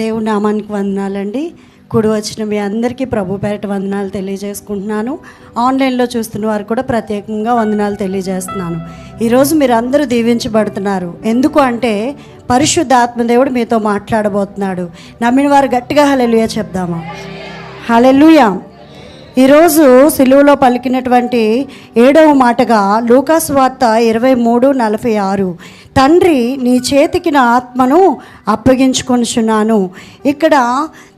దేవుడి నామానికి వందనాలండి. కుడి వచ్చిన మీ అందరికీ ప్రభు పేరట వందనాలు తెలియజేసుకుంటున్నాను. ఆన్లైన్లో చూస్తున్న వారు కూడా ప్రత్యేకంగా వందనాలు తెలియజేస్తున్నాను. ఈరోజు మీరు అందరూ దీవించబడుతున్నారు. ఎందుకు అంటే పరిశుద్ధ ఆత్మదేవుడు మీతో మాట్లాడబోతున్నాడు. నమ్మిన వారు గట్టిగా హలెలుయ చెప్దామా? హలెలుయా ఈరోజు సిలువలో పలికినటువంటి ఏడవ మాటగా లూకాస్ వార్త ఇరవై మూడు నలభై ఆరు. తండ్రి నీ చేతికి నా ఆత్మను అప్పగించుకొనిచున్నాను. ఇక్కడ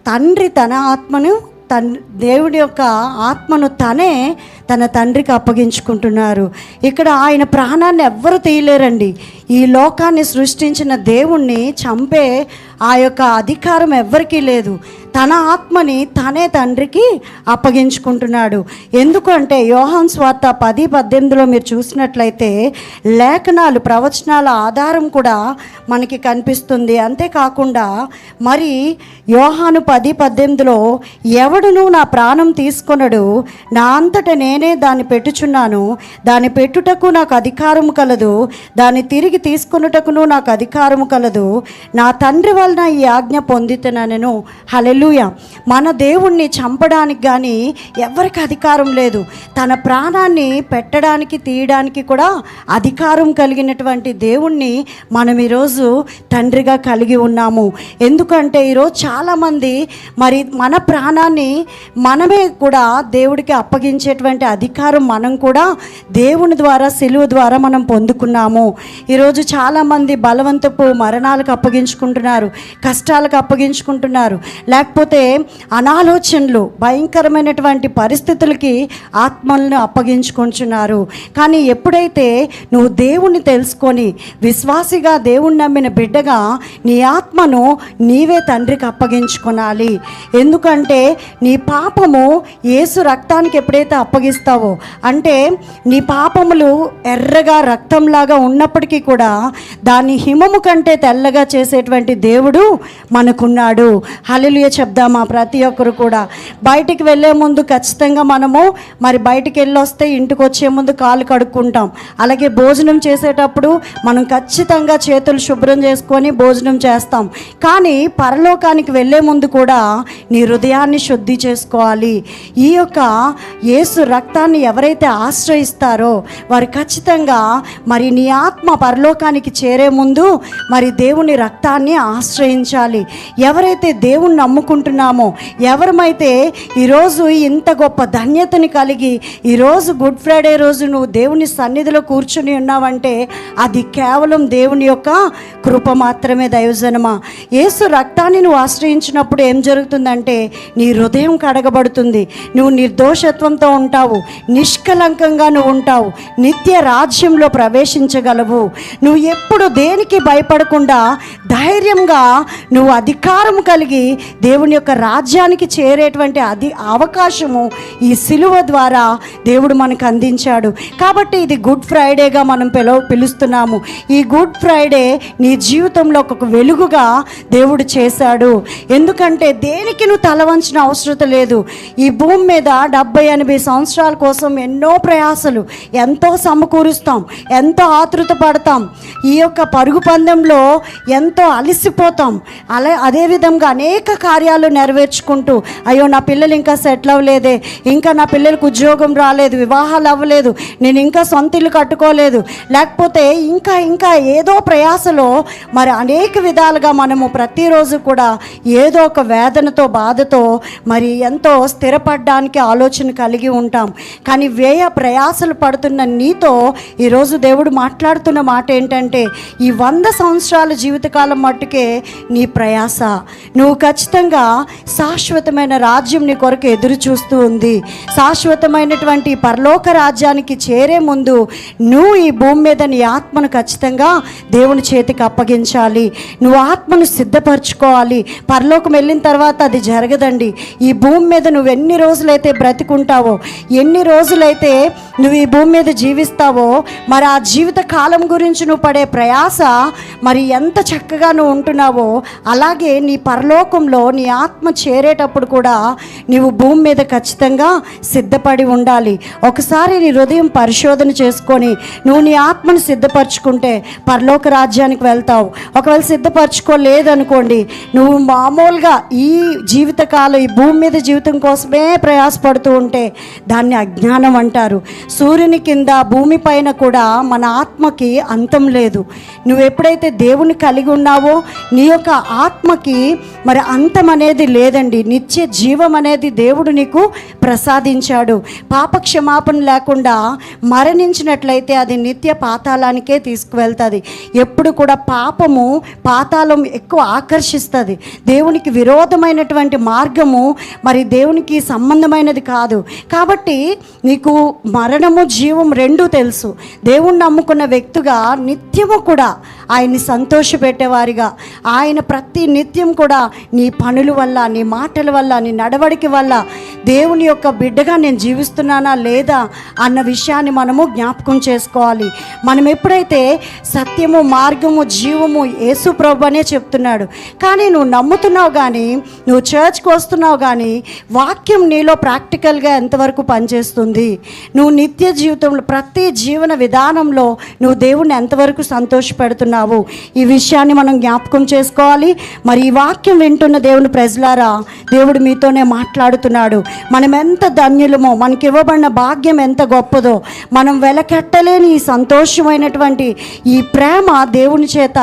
తండ్రి తన ఆత్మను తన్ దేవుడి యొక్క ఆత్మను తనే తన తండ్రికి అప్పగించుకుంటున్నారు. ఇక్కడ ఆయన ప్రాణాన్ని ఎవ్వరు తీయలేరండి. ఈ లోకాన్ని సృష్టించిన దేవుణ్ణి చంపే ఆ యొక్క అధికారం ఎవ్వరికీ లేదు. తన ఆత్మని తనే తండ్రికి అప్పగించుకుంటున్నాడు. ఎందుకంటే యోహాన్ స్వార్త పది పద్దెనిమిదిలో మీరు చూసినట్లయితే లేఖనాలు ప్రవచనాల ఆధారం కూడా మనకి కనిపిస్తుంది. అంతేకాకుండా మరి యోహాను పది పద్దెనిమిదిలో ఎవడును నా ప్రాణం తీసుకొనడు నా అంతట నేనే దాన్ని పెట్టుచున్నాను. దాన్ని పెట్టుటకు నాకు అధికారము కలదు దాన్ని తిరిగి తీసుకొనుటకును నాకు అధికారము కలదు. నా తండ్రి వలన ఈ ఆజ్ఞ పొందితనను హలెలుయ మన దేవుణ్ణి చంపడానికి కానీ ఎవరికి అధికారం లేదు. తన ప్రాణాన్ని పెట్టడానికి తీయడానికి కూడా అధికారం కలిగినటువంటి దేవుణ్ణి మనం ఈరోజు తండ్రిగా కలిగి ఉన్నాము. ఎందుకంటే ఈరోజు చాలామంది మరి మన ప్రాణాన్ని మనమే కూడా దేవుడికి అప్పగించేటువంటి అధికారం మనం కూడా దేవుని ద్వారా సిలువ ద్వారా మనం పొందుకున్నాము. ఈరోజు చాలామంది బలవంతపు మరణాలకు అప్పగించుకుంటున్నారు కష్టాలకు అప్పగించుకుంటున్నారు. లేకపోతే అనాలోచనలు భయంకరమైనటువంటి పరిస్థితులకి ఆత్మలను అప్పగించుకుంటున్నారు కానీ ఎప్పుడైతే నువ్వు దేవుణ్ణి తెలుసుకొని విశ్వాసిగా దేవుణ్ణి నమ్మిన బిడ్డగా నీ ఆత్మను నీవే తండ్రికి అప్పగించుకోనాలి. ఎందుకంటే నీ పాపము యేసు రక్తానికి ఎప్పుడైతే అప్పగిస్తావో అంటే నీ పాపములు ఎర్రగా రక్తంలాగా ఉన్నప్పటికీ కూడా దాన్ని హిమము కంటే తెల్లగా చేసేటువంటి దేవుడు మనకున్నాడు. హల్లెలూయా చెప్దామా ప్రతి ఒక్కరు కూడా. బయటికి వెళ్ళే ముందు ఖచ్చితంగా మనము మరి బయటికి వెళ్ళి వస్తే ఇంటికి వచ్చే ముందు కాలు కడుక్కుంటాం. అలాగే భోజనం చేసేటప్పుడు మనం ఖచ్చితంగా చేతులు శుభ్రం చేసుకొని భోజనం చేస్తాం. కానీ పరలోకానికి వెళ్ళే ముందు కూడా నీ హృదయాన్ని శుద్ధి చేసుకోవాలి. ఈ యొక్క యేసు రక్తాన్ని ఎవరైతే ఆశ్రయిస్తారో వారు ఖచ్చితంగా మరి నీ ఆత్మ పరలోకానికి చేరే ముందు మరి దేవుని రక్తాన్ని ఆశ్రయించాలి. ఎవరైతే దేవుణ్ణి నమ్ముకుంటున్నామో ఎవరమైతే ఈరోజు ఇంత గొప్ప ధన్యతని కలిగి ఈరోజు గుడ్ ఫ్రైడే రోజు నువ్వు దేవుని సన్నిధిలో కూర్చుని ఉన్నావంటే అది కేవలం దేవుని యొక్క కృప మాత్రమే దైవజనమా? యేసు రక్తాన్ని నువ్వు ఆశ్రయించినప్పుడు ఏం జరుగుతుందంటే నీ హృదయం కడగబడుతుంది. నువ్వు నిర్దోషత్వంతో ఉంటావు. నిష్కలంకంగా నువ్వు ఉంటావు. నిత్య రాజ్యంలో ప్రవేశించగలవు. నువ్వు ఎప్పుడు దేనికి భయపడకుండా ధైర్యంగా నువ్వు అధికారం కలిగి దేవుని యొక్క రాజ్యానికి చేరేటువంటి అది అవకాశము ఈ సిలువ ద్వారా దేవుడు మనకు అందించాడు. కాబట్టి ఇది గుడ్ ఫ్రైడేగా మనం పిలవ పిలుస్తున్నాము. ఈ గుడ్ ఫ్రైడే నీ జీవితంలో ఒక వెలుగుగా దేవుడు చేశాడు. ఎందుకంటే దేనికి నువ్వు తలవంచిన అవసరం లేదు. ఈ భూమి మీద డెబ్బై ఎనభై సంవత్సరాల కోసం ఎన్నో ప్రయాసలు ఎంతో సమకూరుస్తాం ఎంతో ఆతృత పడతాం. ఈ యొక్క పరుగు పందెంలో ఎంతో అలసిపోతాం. అలా అదేవిధంగా అనేక కార్యాలు నెరవేర్చుకుంటూ అయ్యో నా పిల్లలు ఇంకా సెటిల్ అవ్వలేదే ఇంకా నా పిల్లలకు ఉద్యోగం రాలేదు వివాహాలు అవ్వలేదు నేను ఇంకా సొంత ఇల్లు కట్టుకోలేదు. లేకపోతే ఇంకా ఇంకా ఏదో ప్రయాసలో మరి అనేక విధాలుగా మనము ప్రతిరోజు కూడా ఏదో ఒక వేదనతో బాధతో మరి ఎంతో స్థిరపడడానికి ఆలోచన కలిగి ఉంటాం. కానీ వ్యయ ప్రయాసలు పడుతున్న నీతో ఈరోజు దేవుడు మాట్లాడుతున్న మాట ఏంటంటే ఈ వంద సంవత్సరాల జీవితకాలం మట్టుకే నీ ప్రయాస. నువ్వు ఖచ్చితంగా శాశ్వతమైన రాజ్యం నీ కొరకు ఎదురు చూస్తూ ఉంది. శాశ్వతమైనటువంటి పరలోక రాజ్యానికి చేరే ముందు నువ్వు ఈ భూమి మీద నీ ఆత్మను ఖచ్చితంగా దేవుని చేతికి అప్పగించాలి. నువ్వు ఆత్మను సిద్ధపరచుకోవాలి. పరలోకం వెళ్ళిన తర్వాత అది జరగదండి. ఈ భూమి మీద నువ్వు ఎన్ని రోజులైతే బ్రతికుంటావో ఎన్ని రోజులైతే నువ్వు ఈ భూమి మీద జీవిస్తావో మరి ఆ జీవిత కాలం గురించి నువ్వు పడే ప్రయాస మరి ఎంత చక్కగా నువ్వు ఉంటున్నావో అలాగే నీ పరలోకంలో నీ ఆత్మ చేరేటప్పుడు కూడా నీవు భూమి మీద ఖచ్చితంగా సిద్ధపడి ఉండాలి. ఒకసారి నీ హృదయం పరిశోధన చేసుకొని నువ్వు నీ ఆత్మను సిద్ధపరచుకుంటే పరలోక రాజ్యానికి వెళ్తావు. ఒకవేళ సిద్ధపరచుకోలేదనుకోండి నువ్వు మామూలుగా ఈ జీవితకాలం ఈ భూమి మీద జీవితం కోసమే ప్రయాసపడుతూ ఉంటే దాన్ని అజ్ఞానం అంటారు. సూర్యుని కింద భూమి పైన కూడా మన ఆత్మకి అంతం లేదు. నువ్వు ఎప్పుడైతే దేవుని కలిగి ఉన్నావో నీ యొక్క ఆత్మకి మరి అంతం అనేది లేదండి. నిత్య జీవం అనేది దేవుడు నీకు ప్రసాదించాడు. పాప క్షమాపణ లేకుండా మరణించినట్లయితే అది నిత్య పాతాళానికే తీసుకువెళ్తుంది. ఎప్పుడు కూడా పాపము పాతాళం ఎక్కువ ఆకర్షిస్తుంది. దేవునికి విరోధమైనటువంటి మార్గము మరి దేవునికి సంబంధమైనది కాదు. కాబట్టి నీకు మరణము జీవం రెండూ తెలుసు. దేవుణ్ణి నమ్ముకున్న వ్యక్తిగా నిత్యము కూడా ఆయన్ని సంతోషపెట్టేవారిగా. ఆయన ప్రతి నిత్యం కూడా నీ పనుల వల్ల నీ మాటల వల్ల నీ నడవడికి వల్ల దేవుని యొక్క బిడ్డగా నేను జీవిస్తున్నానా లేదా అన్న విషయాన్ని మనము జ్ఞాపకం చేసుకోవాలి. మనం ఎప్పుడైతే సత్యము మార్గము జీవము యేసు ప్రభు అనే చెప్తున్నాడు. కానీ నువ్వు నమ్ముతున్నావు కానీ నువ్వు చర్చ్కి వస్తున్నావు కానీ వాక్యం నీలో ప్రాక్టికల్గా ఎంతవరకు పనిచేస్తుంది? నువ్వు నిత్య జీవితంలో ప్రతి జీవన విధానంలో నువ్వు దేవుణ్ణి ఎంతవరకు సంతోషపెడుతున్నావు? ఈ విషయాన్ని మనం జ్ఞాపకం చేసుకోవాలి. మరి ఈ వాక్యం వింటున్న దేవుని ప్రజలారా దేవుడు మీతోనే మాట్లాడుతున్నాడు. మనం ఎంత ధన్యులమో మనకి ఇవ్వబడిన భాగ్యం ఎంత గొప్పదో మనం వెలకెట్టలేని ఈ సంతోషమైనటువంటి ఈ ప్రేమ దేవుని చేత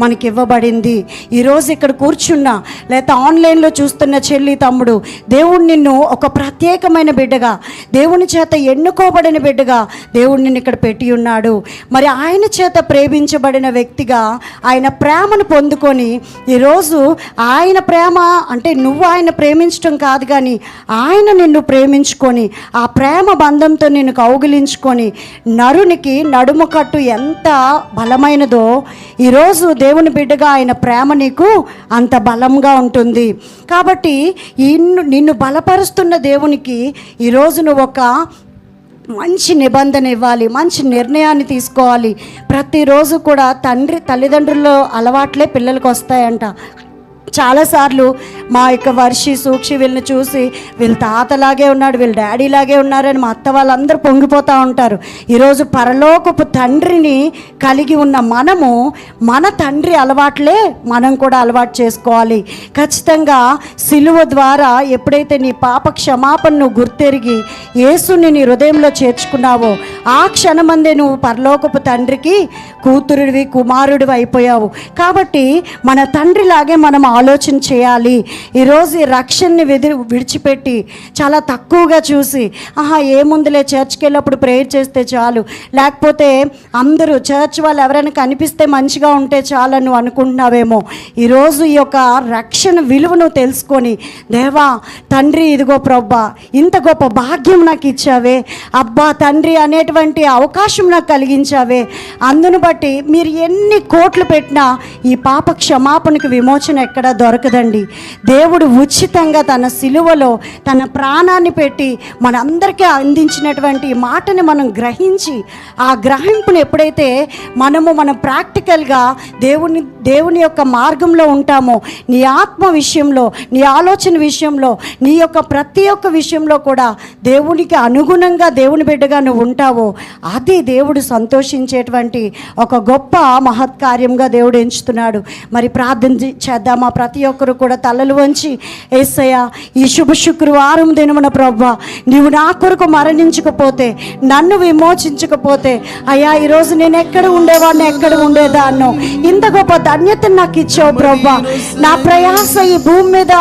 మనకి ఇవ్వబడింది. ఈరోజు ఇక్కడ కూర్చున్నా లేదా ఆన్లైన్లో చూస్తున్న చెల్లి తమ్ముడు దేవుడు నిన్ను ఒక ప్రత్యేకమైన బిడ్డగా దేవుని చేత ఎన్నుకోబడిన బిడ్డగా దేవుడు నిన్ను ఇక్కడ పెట్టి ఉన్నాడు. మరి ఆయన చేత ప్రేమించబడిన వ్యక్తి వ్యక్తిగా ఆయన ప్రేమను పొందుకొని ఈరోజు ఆయన ప్రేమ అంటే నువ్వు ఆయన ప్రేమించడం కాదు కానీ ఆయన నిన్ను ప్రేమించుకొని ఆ ప్రేమ బంధంతో నిన్ను కౌగిలించుకొని నరునికి నడుము కట్టు ఎంత బలమైనదో ఈరోజు దేవుని బిడ్డగా ఆయన ప్రేమ నీకు అంత బలంగా ఉంటుంది. కాబట్టి నిన్ను బలపరుస్తున్న దేవునికి ఈరోజు నువ్వు ఒక మంచి నిబంధన ఇవ్వాలి మంచి నిర్ణయాన్ని తీసుకోవాలి. ప్రతిరోజు కూడా తండ్రి తల్లిదండ్రుల్లో అలవాట్లే పిల్లలకు వస్తాయంట చాలాసార్లు మా యొక్క వర్షి సూక్షి వీళ్ళని చూసి వీళ్ళ తాతలాగే ఉన్నాడు వీళ్ళ డాడీ లాగే ఉన్నారని మా అత్త వాళ్ళందరూ పొంగిపోతూ ఉంటారు. ఈరోజు పరలోకపు తండ్రిని కలిగి ఉన్న మనము మన తండ్రి అలవాట్లే మనం కూడా అలవాటు చేసుకోవాలి. ఖచ్చితంగా సిలువ ద్వారా ఎప్పుడైతే నీ పాప క్షమాపణను గుర్తెరిగి యేసుని నీ హృదయంలో చేర్చుకున్నావో ఆ క్షణమందే నువ్వు పరలోకపు తండ్రికి కూతురుడివి కుమారుడివి అయిపోయావు. కాబట్టి మన తండ్రిలాగే మనం ఆలోచన చేయాలి. ఈరోజు ఈ రక్షణని విధి విడిచిపెట్టి చాలా తక్కువగా చూసి ఆహా ఏముందిలే చర్చ్కి వెళ్ళినప్పుడు ప్రేయర్ చేస్తే చాలు. లేకపోతే అందరూ చర్చ్ వాళ్ళు ఎవరైనా కనిపిస్తే మంచిగా ఉంటే చాలు నువ్వు అనుకుంటున్నావేమో. ఈరోజు ఈ యొక్క రక్షణ విలువను తెలుసుకొని దేవా తండ్రి ఇదిగో ప్రవ్వా ఇంత గొప్ప భాగ్యం నాకు ఇచ్చావే. అబ్బా తండ్రి అనేటువంటి అవకాశం నాకు కలిగించావే. అందును బట్టి మీరు ఎన్ని కోట్లు పెట్టినా ఈ పాప క్షమాపణకు విమోచన ఎక్కడా దొరకదండి. దేవుడు ఉచితంగా తన సిలువలో తన ప్రాణాన్ని పెట్టి మనందరికీ అందించినటువంటి మాటని మనం గ్రహించి ఆ గ్రహింపును ఎప్పుడైతే మనము మనం ప్రాక్టికల్గా దేవుని దేవుని యొక్క మార్గంలో ఉంటామో నీ ఆత్మ విషయంలో నీ ఆలోచన విషయంలో నీ యొక్క ప్రతి ఒక్క విషయంలో కూడా దేవునికి అనుగుణంగా దేవుని బిడ్డగా నువ్వు ఉంటావో అది దేవుడు సంతోషించేటువంటి ఒక గొప్ప మహత్కార్యంగా దేవుడు ఎంచుతున్నాడు. మరి ప్రార్థన చేద్దామా? ప్రతి ఒక్కరు కూడా తలలు వంచి ఏసయ్య ఈ శుభ శుక్రవారం దినమున ప్రభా నీవు నా కొరకు మరణించకపోతే నన్ను విమోచించకపోతే అయ్యా ఈరోజు నేను ఎక్కడ ఉండేవాడిని ఎక్కడ ఉండేదాన్నో ఇంత గొప్ప ధన్యతను నాకు ఇచ్చావు ప్రభా నా ప్రయాస ఈ భూమి మీద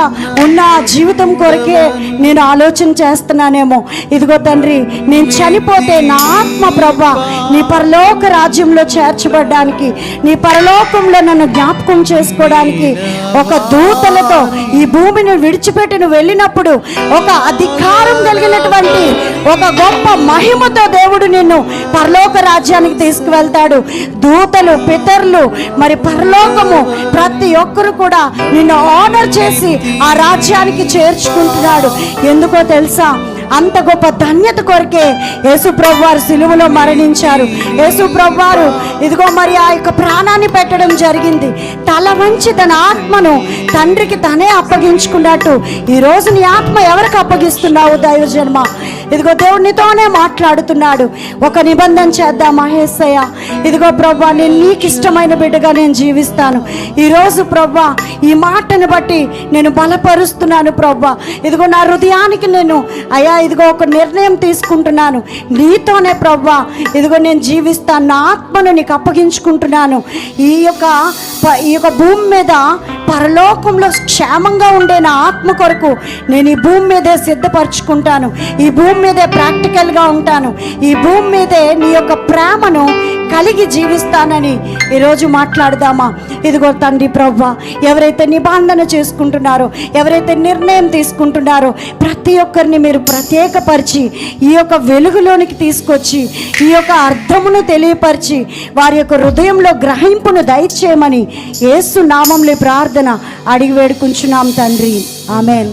ఉన్న జీవితం కొరకే నేను ఆలోచన చేస్తున్నానేమో. ఇదిగో తండ్రి నేను చనిపోతే నా ఆత్మ ప్రభా నీ పరలోక రాజ్యంలో చేర్చబడ్డానికి నీ పరలోకంలో నన్ను జ్ఞాపకం చేసుకోవడానికి ఒక దూతలతో ఈ భూమిని విడిచిపెట్టి నువ్వు వెళ్ళినప్పుడు ఒక అధికారం కలిగినటువంటి ఒక గొప్ప మహిమతో దేవుడు నిన్ను పరలోక రాజ్యానికి తీసుకువెళ్తాడు. దూతలు పితరులు మరి పరలోకము ప్రతి ఒక్కరు కూడా నిన్ను ఆనర్ చేసి ఆ రాజ్యానికి చేర్చుకుంటున్నాడు. ఎందుకో తెలుసా? అంత గొప్ప ధన్యత కొరకే యేసు ప్రభువారు సిలువలో మరణించారు. యేసు వారు ఇదిగో మరి ఆ యొక్క ప్రాణాన్ని పెట్టడం జరిగింది. తల వంచి తన ఆత్మను తండ్రికి తనే అప్పగించుకున్నట్టు. ఈ నీ ఆత్మ ఎవరికి అప్పగిస్తున్నావు దైవ ఇదిగో ఇదిగో నీతోనే మాట్లాడుతున్నాడు. ఒక నిబంధన చేద్దాం మహేశయ్య. ఇదిగో ప్రభా నేను నీకు ఇష్టమైన బిడ్డగా నేను జీవిస్తాను. ఈరోజు ప్రభా ఈ మాటను బట్టి నేను బలపరుస్తున్నాను ప్రభా. ఇదిగో నా హృదయానికి నేను అయ్యా ఇదిగో ఒక నిర్ణయం తీసుకుంటున్నాను. నీతోనే ప్రభా ఇదిగో నేను జీవిస్తాను. నా ఆత్మను నీకు అప్పగించుకుంటున్నాను. ఈ యొక్క ఈ యొక్క భూమి మీద పరలోకంలో క్షేమంగా ఉండే నా ఆత్మ కొరకు నేను ఈ భూమి మీదే సిద్ధపరచుకుంటాను. ఈ భూమి మీదే ప్రాక్టికల్గా ఉంటాను. ఈ భూమి మీదే నీ యొక్క ప్రేమను కలిగి జీవిస్తానని ఈరోజు మాట్లాడదామా? ఇదిగో తండ్రి ప్రవ్వ ఎవరైతే నిబంధన చేసుకుంటున్నారో ఎవరైతే నిర్ణయం తీసుకుంటున్నారో ప్రతి ఒక్కరిని మీరు ప్రత్యేకపరిచి ఈ యొక్క వెలుగులోనికి తీసుకొచ్చి ఈ యొక్క అర్థమును తెలియపరిచి వారి యొక్క హృదయంలో గ్రహింపును దయచేయమని ఏసు నామంలో ప్రార్థన అడిగి వేడుకుంటున్నాం తండ్రి. ఆమెన్.